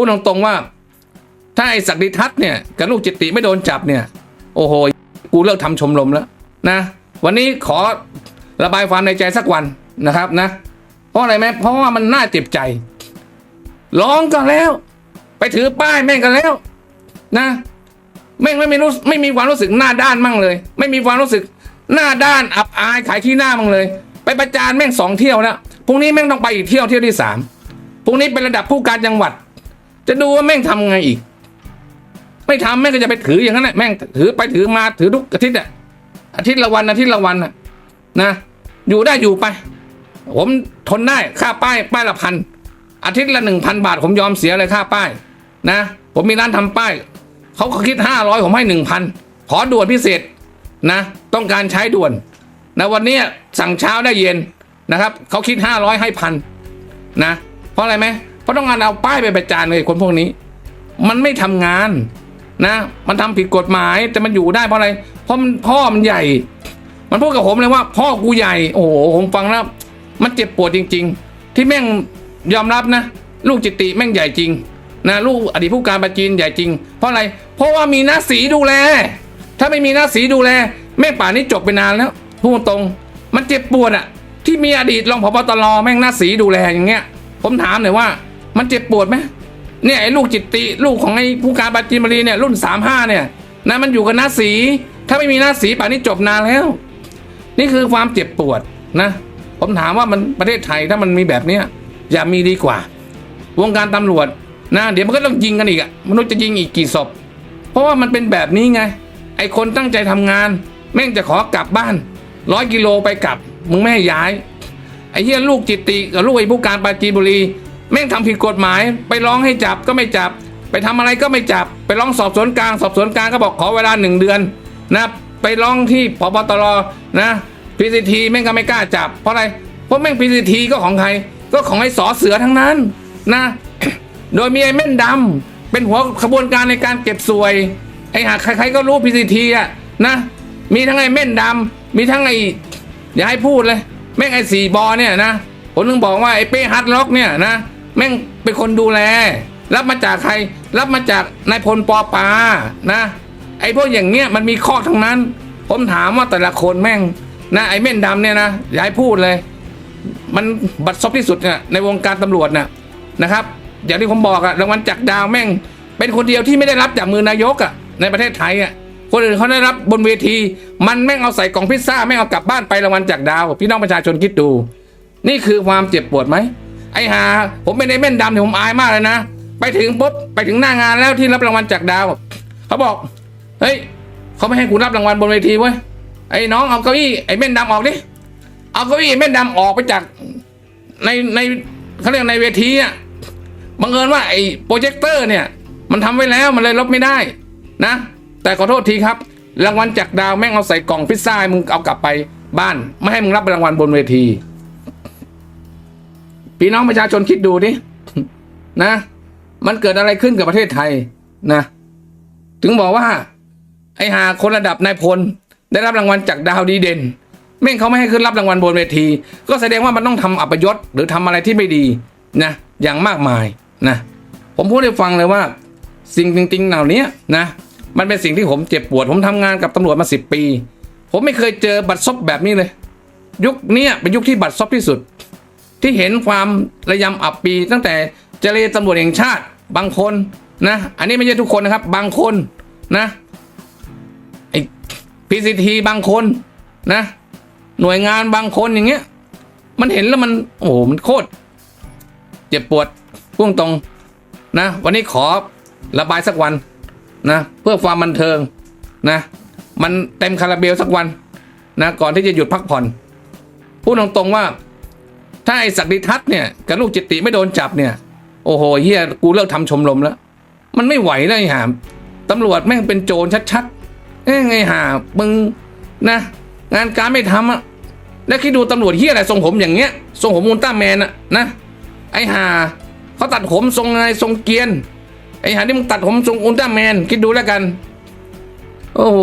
พูดตรงๆว่า ถ้าไอ้ศักดิทัศน์เนี่ยกับลูกจิตติไม่โดนจับเนี่ย โอ้โห กูเลิกทำชมรมแล้วนะ วันนี้ขอระบายความในใจสักวันนะครับนะ เพราะอะไรไหมเพราะว่ามันน่าเจ็บใจร้องกันแล้ว ไปถือป้ายแม่งกันแล้ว นะแม่งไม่มีรู้ไม่มีความรู้สึกหน้าด้านมั่งเลย ไม่มีความรู้สึกหน้าด้านอับอายขายขี้หน้ามั่งเลย ไปประจานแม่งสองเที่ยวแล้วพรุ่งนี้แม่งต้องไปอีกเที่ยวเที่ยวที่สามพรุ่งนี้เป็นระดับผู้การจังหวัด จะดูว่าแม่งทำไงอีก ไม่ทำแม่งก็จะไปถืออย่างนั้นแหละแม่งถือไปถือมาถือทุกอาทิตย์อะอาทิตย์ละวันอาทิตย์ละวันอะนะอยู่ได้อยู่ไป ผมทนได้ค่าป้ายป้ายละพันอาทิตย์ละหนึ่งพันบาท ผมยอมเสียเลยค่าป้าย นะ ผมมีร้านทำป้ายเขาคิดห้าร้อยผมให้หนึ่งพันขอด่วนพิเศษนะ ต้องการใช้ด่วนนะวันนี้สั่งเช้าได้เย็นนะครับเขาคิดห้าร้อยให้พันนะ เพราะอะไรไหม ราะต้องการเอาป้ายไปประจานเลยคนพวกนี้ มันไม่ทำงานนะ มันทำผิดกฎหมายแต่มันอยู่ได้เพราะอะไรเพราะมันพ่อมันใหญ่ มันพูดกับผมเลยว่า พ่อกูใหญ่โอ้โหผมฟังแล้วมันเจ็บปวดจริง ๆ ที่แม่งยอมรับนะลูกจิตติแม่งใหญ่จริงนะลูกอดีตผู้การปราจีนใหญ่จริง เพราะอะไร เพราะว่ามีน้าสีดูแล ถ้าไม่มีน้าสีดูแล แม่งป่านี้จบไปนานแล้วพูดตรงมันเจ็บปวดอะที่มีอดีตรองผบตรแม่งน้าสีดูแลอย่างเงี้ย ผมถามหน่อยว่า มันเจ็บปวดไหมเนี่ยไอ้ลูกจิตติลูกของไอ้ผู้การปาจีนบุรีเนี่ยรุ่นสามห้าเนี่ยนะมันอยู่กับน้าสี ถ้าไม่มีน้าสีป่านนี้จบนานแล้ว นี่คือความเจ็บปวดนะ ผมถามว่ามันประเทศไทยถ้ามันมีแบบเนี้ยอย่ามีดีกว่า วงการตำรวจนะเดี๋ยวมันก็ต้องยิงกันอีกอะมนุษย์จะยิงอีกกี่ศพเพราะว่ามันเป็นแบบนี้ไง ไอ้คนตั้งใจทำงาน แม่งจะขอกลับบ้านร้อยกิโลไปกลับ มึงไม่ให้ย้าย ไอ้เหี้ยลูกจิตติกับลูกไอ้ผู้การปาจีบุรี แม่งทำผิดกฎหมาย ไปร้องให้จับก็ไม่จับ ไปทำอะไรก็ไม่จับ ไปร้องสอบสวนกลาง สอบสวนกลางก็บอกขอเวลาหนึ่งเดือนนะไปร้องที่พบตรนะพีซีทีแม่งก็ไม่กล้าจับ เพราะอะไรเพราะแม่งพีซีทีก็ของใคร ก็ของไอ้สอเสือทั้งนั้นนะ โดยมีไอ้เม่นดำเป็นหัวขบวนการในการเก็บสวย ไอ้หากใครๆก็รู้พีซีทีอะนะ มีทั้งไอ้เม่นดำมีทั้งไอ้อย่าให้พูดเลย แม่งไอ้สี่บอเนี่ยนะผมนึงบอกว่าไอ้เป้ฮัตล็อกเนี่ยนะ แม่งเป็นคนดูแล รับมาจากใคร รับมาจากนายพลปอปานะ ไอ้พวกอย่างเงี้ยมันมีข้อทั้งนั้น ผมถามว่าแต่ละคนแม่งนะไอ้เม่นดำเนี่ยนะอย่าให้พูดเลย มันบัดซบที่สุดเนี่ยในวงการตำรวจน่ะนะครับอย่างที่ผมบอกอะรางวัลจากดาวแม่ง เป็นคนเดียวที่ไม่ได้รับจากมือนายกอะในประเทศไทยอะคนอื่นเขาได้รับบนเวที มันแม่งเอาใส่กล่องพิซซ่าแม่งเอากลับบ้านไปรางวัลจากดาว พี่น้องประชาชนคิดดู นี่คือความเจ็บปวดไหม ไอ้หาผมเป็นไอ้เม่นดำเนี่ยผมอายมากเลยนะ ไปถึงปุ๊บไปถึงหน้างานแล้วที่รับรางวัลจากดาว เขาบอก เฮ้ยเขาไม่ให้กูรับรางวัลบนเวทีเว้ยไอ้น้องเอาเก้าอี้ไอ้เม่นดำออกดิเอาเก้าอี้เม่นดำออกไปจากในในเขาเรียกในเวทีอะบังเอิญว่าไอ้โปรเจคเตอร์เนี่ย มันทำไว้แล้วมันเลยลบไม่ได้นะ แต่ขอโทษทีครับ รางวัลจากดาวแม่งเอาใส่กล่องพิซซ่ามึงเอากลับไปบ้าน ไม่ให้มึงรับรางวัลบนเวที พี่น้องประชาชนคิดดูดินะ มันเกิดอะไรขึ้นกับประเทศไทยนะ ถึงบอกว่า ไอ้หาคนระดับนายพล ได้รับรางวัลจากดาวดีเด่นแม่งเขาไม่ให้ขึ้นรับรางวัลบนเวที ก็แสดงว่ามันต้องทำอัปยศหรือทำอะไรที่ไม่ดีนะอย่างมากมายนะ ผมพูดให้ฟังเลยว่า สิ่งจริงๆเหล่านี้นะ มันเป็นสิ่งที่ผมเจ็บปวด ผมทำงานกับตำรวจมาสิบปี ผมไม่เคยเจอบัตรซบแบบนี้เลย ยุคนี้เป็นยุคที่บัตรซบที่สุด ที่เห็นความระยำอับปี ตั้งแต่เจรตำรวจแห่งชาติบางคนนะ อันนี้ไม่ใช่ทุกคนนะครับ บางคนนะไอพีซีทีบางคนนะ หน่วยงานบางคนอย่างเงี้ย มันเห็นแล้วมัน โอ้โหมันโคตรเจ็บปวดพุ่งตรงนะ วันนี้ขอระบายสักวันนะ เพื่อความบันเทิงนะ มันเต็มคาราเบลสักวันนะ ก่อนที่จะหยุดพักผ่อนพูดตรงๆว่า ถ้าไอ้ศักดิทัศน์เนี่ยกับลูกจิตติไม่โดนจับเนี่ย โอ้โหเฮียกูเลิกทำชมรมแล้ว มันไม่ไหวแล้วไอ้หามตำรวจแม่งเป็นโจรชัดๆเอ้ยไงหามึงนะ งานการไม่ทำอะแล้วคิดดูตำรวจเฮียอะไรทรงผมอย่างเงี้ยทรงผมมูลต้าแมนอะนะไอ้หาเขาตัดผมทรงไงทรงเกียนไอ้หาที่มึงตัดผมทรงอุลตร้าแมนคิดดูแล้วกัน โอ้โห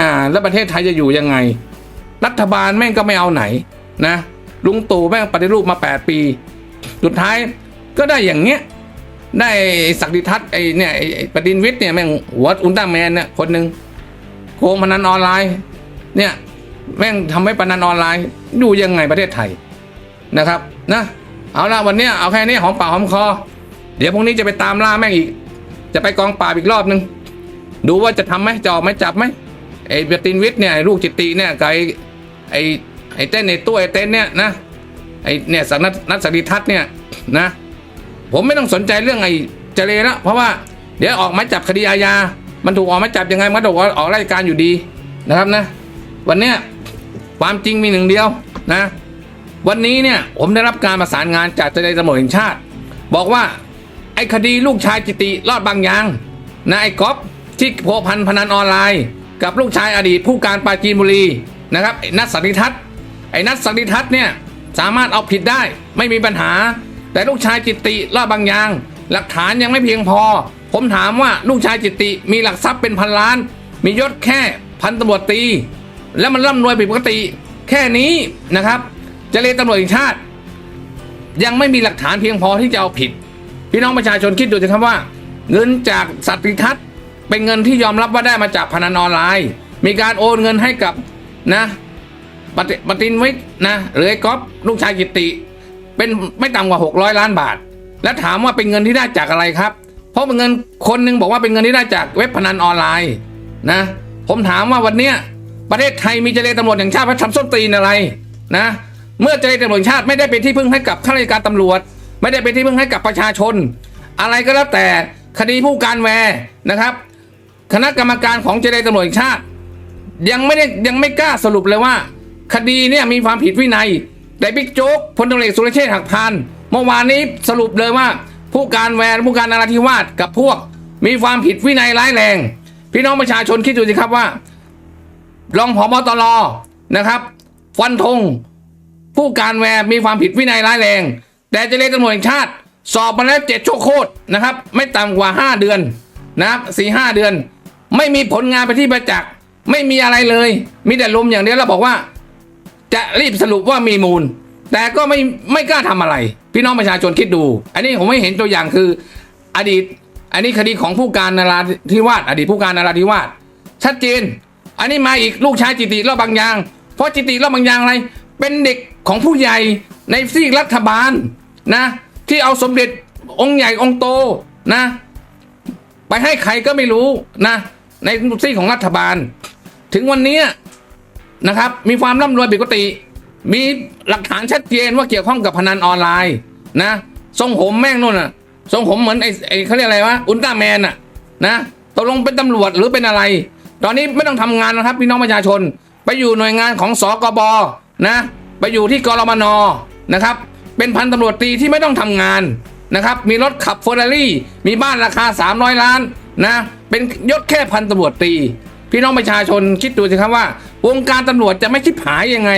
หาแล้วประเทศไทยจะอยู่ยังไง รัฐบาลแม่งก็ไม่เอาไหนนะ ลุงตู่แม่งปฏิรูปมา 8 ปี สุดท้ายก็ได้อย่างเงี้ย ได้ศักดิทัศน์ไอ้เนี่ยไอ้ไอปดินวิทย์เนี่ยแม่งหัวอุลตร้าแมนเนี่ยคนหนึ่งโกงพนันออนไลน์ เนี่ยแม่งทำให้พนันออนไลน์ดูยังไงประเทศไทยนะครับนะเอาละวันเนี้ยเอาแค่นี้หอมปากหอมคอ เดี๋ยวพรุ่งนี้จะไปตามล่าแม่งอีก จะไปกองปราบอีกรอบนึง ดูว่าจะทำไหมจะออกไหมจับไหมไอ้ประตินวิทย์เนี่ยลูกจิตติเนี่ยกับไอ้ ไอ้เต้นในตู้ไอ้เต้นเนี่ยนะไอ้เนี่ยสันันัทสดิทัศน์เนี่ยนะผมไม่ต้องสนใจเรื่องไอ้เจเลแล้วเพราะว่าเดี๋ยวออกหมายจับคดีอาญา มันถูกออกหมายจับยังไงมันถูกออกราชการอยู่ดีนะครับนะ วันเนี้ยความจริงมีหนึ่งเดียวนะ วันนี้เนี่ยผมได้รับการประสานงานจากเจรตำรวจแห่งชาติ บอกว่าไอ้คดีลูกชายจิติรอดบางยางนะไอ้ก๊อฟที่โพพันพนันออนไลน์ กับลูกชายอดีตผู้การปราจีนบุรีนะครับนัทสันติทัศน์ ไอ้นัทสันติทัศน์เนี่ยสามารถเอาผิดได้ไม่มีปัญหา แต่ลูกชายจิตติรอดบางอย่าง หลักฐานยังไม่เพียงพอ ผมถามว่าลูกชายจิตติมีหลักทรัพย์เป็นพันล้าน มียศแค่พันตำรวจตี แล้วมันร่ำรวยผิดปกติ แค่นี้นะครับเจรตำรวจแห่งชาติ ยังไม่มีหลักฐานเพียงพอที่จะเอาผิด พี่น้องประชาชนคิดดูสิครับว่า เงินจากสัตติทัศน์เป็นเงินที่ยอมรับว่าได้มาจากพนันออนไลน์ มีการโอนเงินให้กับนะ ปฏิปฏินวิทย์นะหรือไอ้ก๊อฟลูกชายกิติ เป็นไม่ต่ำกว่า 600 ล้านบาท แล้วถามว่าเป็นเงินที่ได้จากอะไรครับ เพราะเป็นเงินคนหนึ่งบอกว่าเป็นเงินที่ได้จากเว็บพนันออนไลน์นะ ผมถามว่าวันเนี้ยประเทศไทยมีเจรตำรวจแห่างชาติมาทำส้นตีนอะไรนะ เมื่อเจรตำรวจชาติไม่ได้เป็นที่พึ่งให้กับข้าราชการตำรวจ ไม่ได้เป็นที่พึ่งให้กับประชาชน อะไรก็แล้วแต่คดีผู้การแวร์นะครับ คณะกรรมการของเจรตำรวจชาติ ยังไม่ได้ยังไม่กล้าสรุปเลยว่า คดีเนี่ยมีความผิดวินัย แต่บิ๊กโจ๊กพลตำรวจสุรเชษฐ์หักพานเมื่อวานนี้สรุปเลยว่า ผู้การแวร์ผู้การนาราธิวาสกับพวก มีความผิดวินัยร้ายแรง พี่น้องประชาชนคิดดูสิครับว่า รองผบตรนะครับ ฟันธงผู้การแวร์มีความผิดวินัยร้ายแรง แต่เจรตำรวจแห่งชาติ สอบมาแล้วเจ็ดชั่วโคตรนะครับ ไม่ต่ำกว่า 5 เดือนนะครับสี่ห้าเดือน ไม่มีผลงานไปที่ประจักษ์ไม่มีอะไรเลย มีแต่ลมอย่างเดียวแล้วบอกว่า จะรีบสรุปว่ามีมูล แต่ก็ไม่ไม่กล้าทำอะไร พี่น้องประชาชนคิดดู อันนี้ผมไม่เห็นตัวอย่างคืออดีต อันนี้คดีของผู้การนาราธิวาสอดีตผู้การนาราธิวาสชัดเจน อันนี้มาอีกลูกชายจิติรอบบางยาง เพราะจิติรอบบางยางอะไร เป็นเด็กของผู้ใหญ่ในซีกรัฐบาลนะ ที่เอาสมเด็จองค์ใหญ่องค์โตนะ ไปให้ใครก็ไม่รู้นะ ในซีกของรัฐบาล ถึงวันนี้ นะครับ มีความร่ำรวยผิดปกติ มีหลักฐานชัดเจนว่าเกี่ยวข้องกับพนันออนไลน์นะทรงผมแม่งนู่นน่ะทรงผมเหมือนไอ้ไอ้เขาเรียกอะไรวะอุลตร้าแมนน่ะนะตกลงเป็นตำรวจหรือเป็นอะไร ตอนนี้ไม่ต้องทำงานนะครับพี่น้องประชาชน ไปอยู่หน่วยงานของสกบนะไปอยู่ที่กรมนนะครับ เป็นพันตำรวจตีที่ไม่ต้องทำงานนะครับ มีรถขับเฟอร์รารี่ มีบ้านราคา 300 ล้านนะ เป็นยศแค่พันตำรวจตี พี่น้องประชาชนคิดดูสิครับว่า วงการตำรวจจะไม่ชิบหายยังไง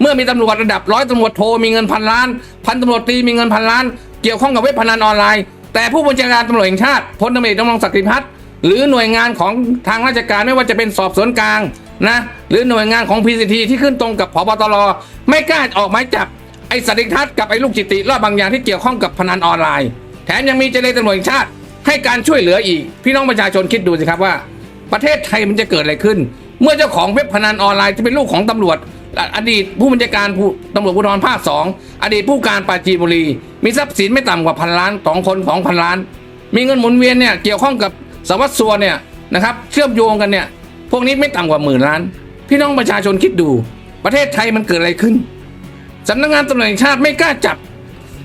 เมื่อมีตำรวจระดับร้อยตำรวจโทมีเงินพันล้าน พันตำรวจตรีมีเงินพันล้าน เกี่ยวข้องกับเว็บพนันออนไลน์ แต่ผู้บัญชาการตำรวจแห่งชาติพลตำรวจเอกดำรงศักดิ์พัฒน์หรือหน่วยงานของทางราชการไม่ว่าจะเป็นสอบสวนกลางนะหรือหน่วยงานของ PCT ที่ขึ้นตรงกับพบตรไม่กล้าออกหมายจับไอ้สติทัศน์กับไอ้ลูกจิติรอบบางอย่างที่เกี่ยวข้องกับพนันออนไลน์ แถมยังมีเจรตำรวจแห่งชาติให้การช่วยเหลืออีก พี่น้องประชาชนคิดดูสิครับว่า ประเทศไทยมันจะเกิดอะไรขึ้น เมื่อเจ้าของเว็บพนันออนไลน์ที่เป็นลูกของตำรวจ อดีตผู้บัญชาการตำรวจภูธรภาคสองอดีตผู้การปราจีนบุรี มีทรัพย์สินไม่ต่ำกว่าพันล้านสองคนสองพันล้าน มีเงินหมุนเวียนเนี่ยเกี่ยวข้องกับสวัสดิ์สัวเนี่ยนะครับเชื่อมโยงกันเนี่ยพวกนี้ไม่ต่ำกว่าหมื่นล้าน พี่น้องประชาชนคิดดู ประเทศไทยมันเกิดอะไรขึ้นสำนักงานตำรวจแห่งชาติไม่กล้าจับ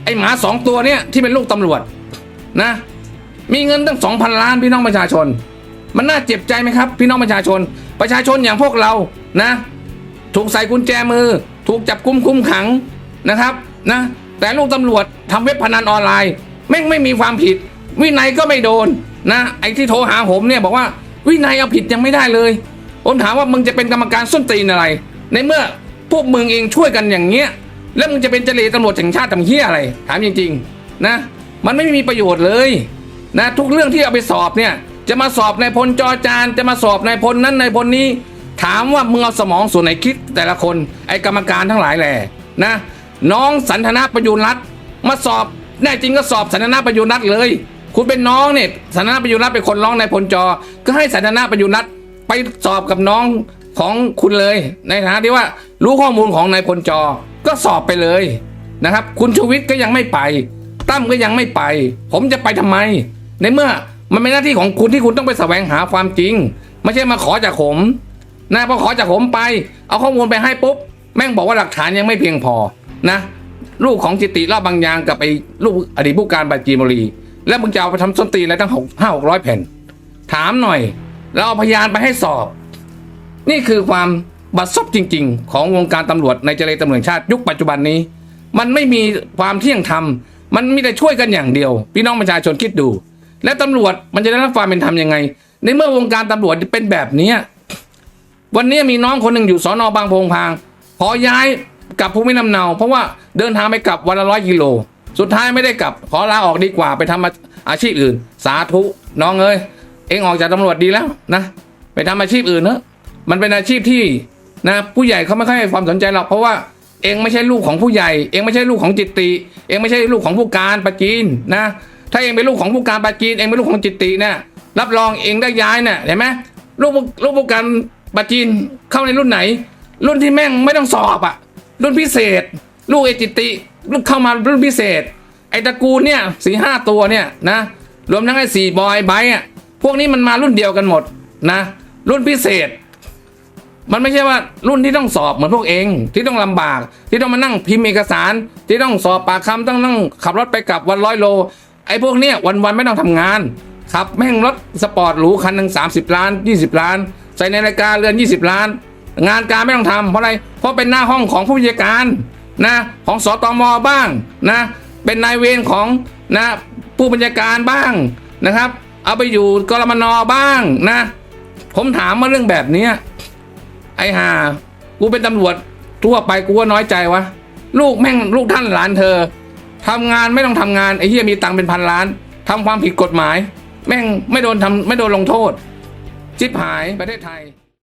ไอหมาสองตัวเนี่ยที่เป็นลูกตำรวจนะมีเงินตั้งสองพันล้านพี่น้องประชาชน มันน่าเจ็บใจไหมครับ พี่น้องประชาชน ประชาชนอย่างพวกเรานะ ถูกใส่กุญแจมือ ถูกจับกุมคุมขังนะครับนะแต่ลูกตำรวจทำเว็บพนันออนไลน์แม่งไม่มีความผิด วินัยก็ไม่โดนนะไอ้ที่โทรหาผมเนี่ยบอกว่าวินัยเอาผิดยังไม่ได้เลย ผมถามว่ามึงจะเป็นกรรมการส้นตีนอะไร ในเมื่อพวกมึงเองช่วยกันอย่างเงี้ยแล้วมึงจะเป็นเจรตำรวจแห่งชาติทำเหี้ยอะไร ถามจริงๆนะ มันไม่มีประโยชน์เลยนะทุกเรื่องที่เอาไปสอบเนี่ย จะมาสอบในายพลจอจานจะมาสอบในายพลนั้นในายพลนี้ ถามว่ามึงเอาสมองส่วนไหนคิดแต่ละคนไอ้กรรมการทั้งหลายแหละนะ น้องสันทนาประยุนรัตมาสอบแน่จริงก็สอบสันทนาประยุนรัตเลย คุณเป็นน้องเนี่ยสันทนาประยุรัตเป็นคนร้องในายพลจอ ก็ให้สันทนาประยุรัตไปสอบกับน้องของคุณเลย ในฐานะที่ว่ารู้ข้อมูลของนายพลจอก็สอบไปเลยนะครับ คุณชูวิทย์ก็ยังไม่ไปตั้มก็ยังไม่ไป ผมจะไปทำไม ในเมื่อ มันเป็นหน้าที่ของคุณที่คุณต้องไปแสวงหาความจริง ไม่ใช่มาขอจากผมนะพอขอจากผมไป เอาข้อมูลไปให้ปุ๊บ แม่งบอกว่าหลักฐานยังไม่เพียงพอนะลูกของจิติรอบบางยางกับไอ้ลูกอดีตผู้การบาจีนบุรี แล้วมึงจะเอาไปทำส้นตีนอะไรตั้งหกห้าหกร้อยแผ่น ถามหน่อย แล้วเอาพยานไปให้สอบ นี่คือความบัดซบจริง ๆ ของวงการตำรวจในเจริญตำรวจชาติยุคปัจจุบันนี้ มันไม่มีความเที่ยงธรรมมันมีแต่ช่วยกันอย่างเดียว พี่น้องประชาชนคิดดู และตำรวจมันจะได้รับความเป็นธรรมยังไง ในเมื่อวงการตำรวจเป็นแบบนี้วันนี้มีน้องคนหนึ่งอยู่สอนอบางโพงพาง ขอย้ายกลับภูมิลำเนา เพราะว่าเดินทางไปกลับวันละร้อยกิโล สุดท้ายไม่ได้กลับ ขอลาออกดีกว่าไปทำอาอาชีพอื่น สาธุน้องเอ้ยเองออกจากตำรวจดีแล้วนะ ไปทำอาชีพอื่นเนอะมันเป็นอาชีพที่นะผู้ใหญ่เขาไม่ค่อยให้ความสนใจหรอกเพราะว่าเองไม่ใช่ลูกของผู้ใหญ่ เองไม่ใช่ลูกของจิตติ เองไม่ใช่ลูกของผู้การปาจีนนะ ถ้าเองเป็นลูกของผู้การปาจีนเองเป็นลูกของจิตติเนี่ยรับรองเองได้ย้ายเนี่ยเห็นไหมลูกลูกผู้การปาจีนเข้าในรุ่นไหน รุ่นที่แม่งไม่ต้องสอบอะรุ่นพิเศษ ลูกเอจิตติลูกเข้ามารุ่นพิเศษ ไอตระกูลเนี่ยสี่ห้าตัวเนี่ยนะรวมทั้งไอ้สี่บอยไบอะพวกนี้มันมารุ่นเดียวกันหมดนะ รุ่นพิเศษ มันไม่ใช่ว่ารุ่นที่ต้องสอบเหมือนพวกเอง ที่ต้องลำบาก ที่ต้องมานั่งพิมพ์เอกสาร ที่ต้องสอบปากคำต้องนั่งขับรถไปกลับวันร้อยโล ไอ้พวกเนี้ยวันๆไม่ต้องทำงานขับแม่งรถสปอร์ตหรูคันหนึ่งสามสิบล้านยี่สิบล้าน ใส่ในรายการเรือนยี่สิบล้าน งานการไม่ต้องทำเพราะอะไรเพราะเป็นหน้าห้องของผู้บัญชาการนะของสตมบ้างนะเป็นนายเวรของนะผู้บัญชาการบ้างนะครับ เอาไปอยู่กรมนบ้างนะ ผมถามมาเรื่องแบบเนี้ไอ้ห่ากูเป็นตำรวจทั่วไปกูว่าน้อยใจวะ ลูกแม่งลูกท่านหลานเธอ ทำงานไม่ต้องทำงานไอ้เหี้ยมีตังเป็นพันล้านทำความผิดกฎหมาย แม่งไม่โดนทำไม่โดนลงโทษ จิบหายประเทศไทย